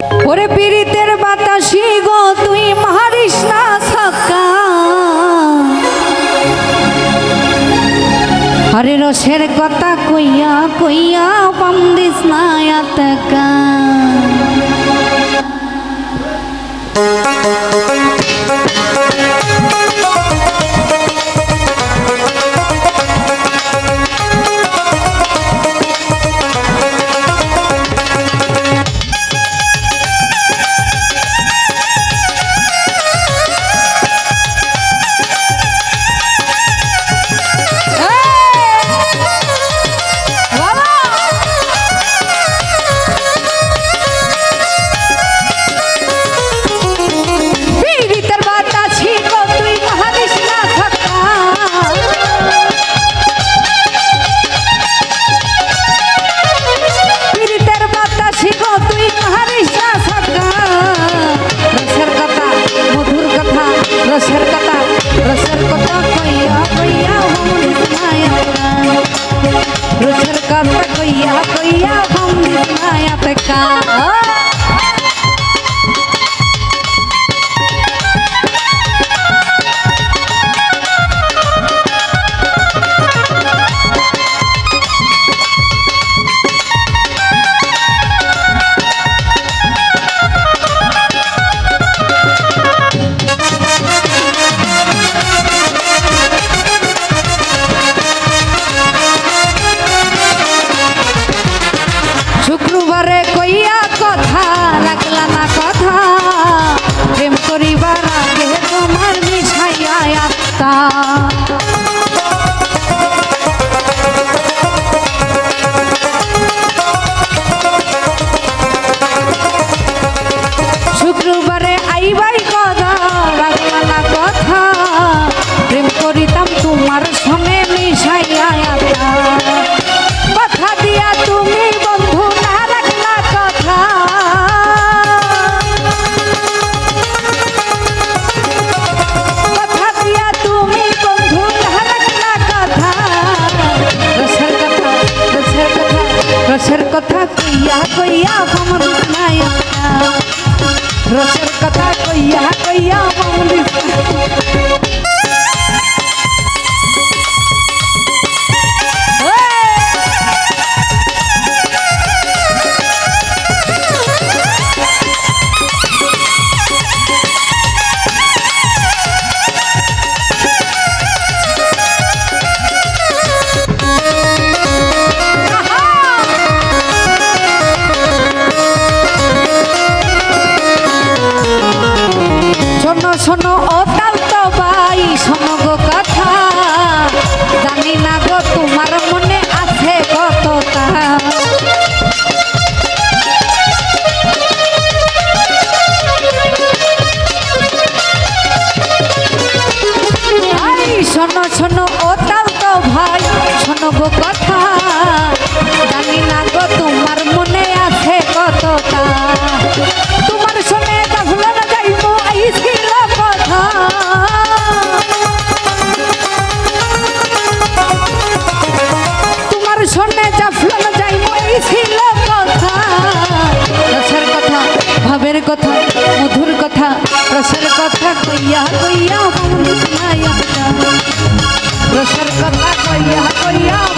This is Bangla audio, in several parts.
ওরে পীড়িতের বাতাসি গো, তুই মারিস না সকা আরে রসের কথা কইয়া কইয়া পাম দিস না এতকা। 呀，可以呀，可以。শোনো শোনো ও তাও তো ভাই শোনো গো কথা। রসের কথা কইয়া কইয়া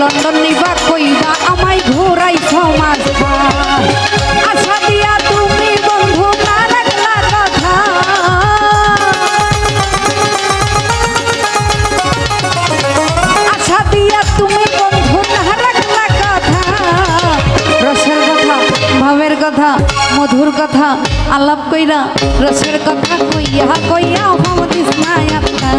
কথা লন্ডন নিবা কইবা আমায় ঘোরাই সমাজ আশা দিয়া তুমি বন্ধু কথা। তুমি বন্ধু কথা। রসের কথা, ভাবের কথা, মধুর কথা, আলাপ কইরা রসের কথা কইয়া কইয়া ভমদিস না আত্মা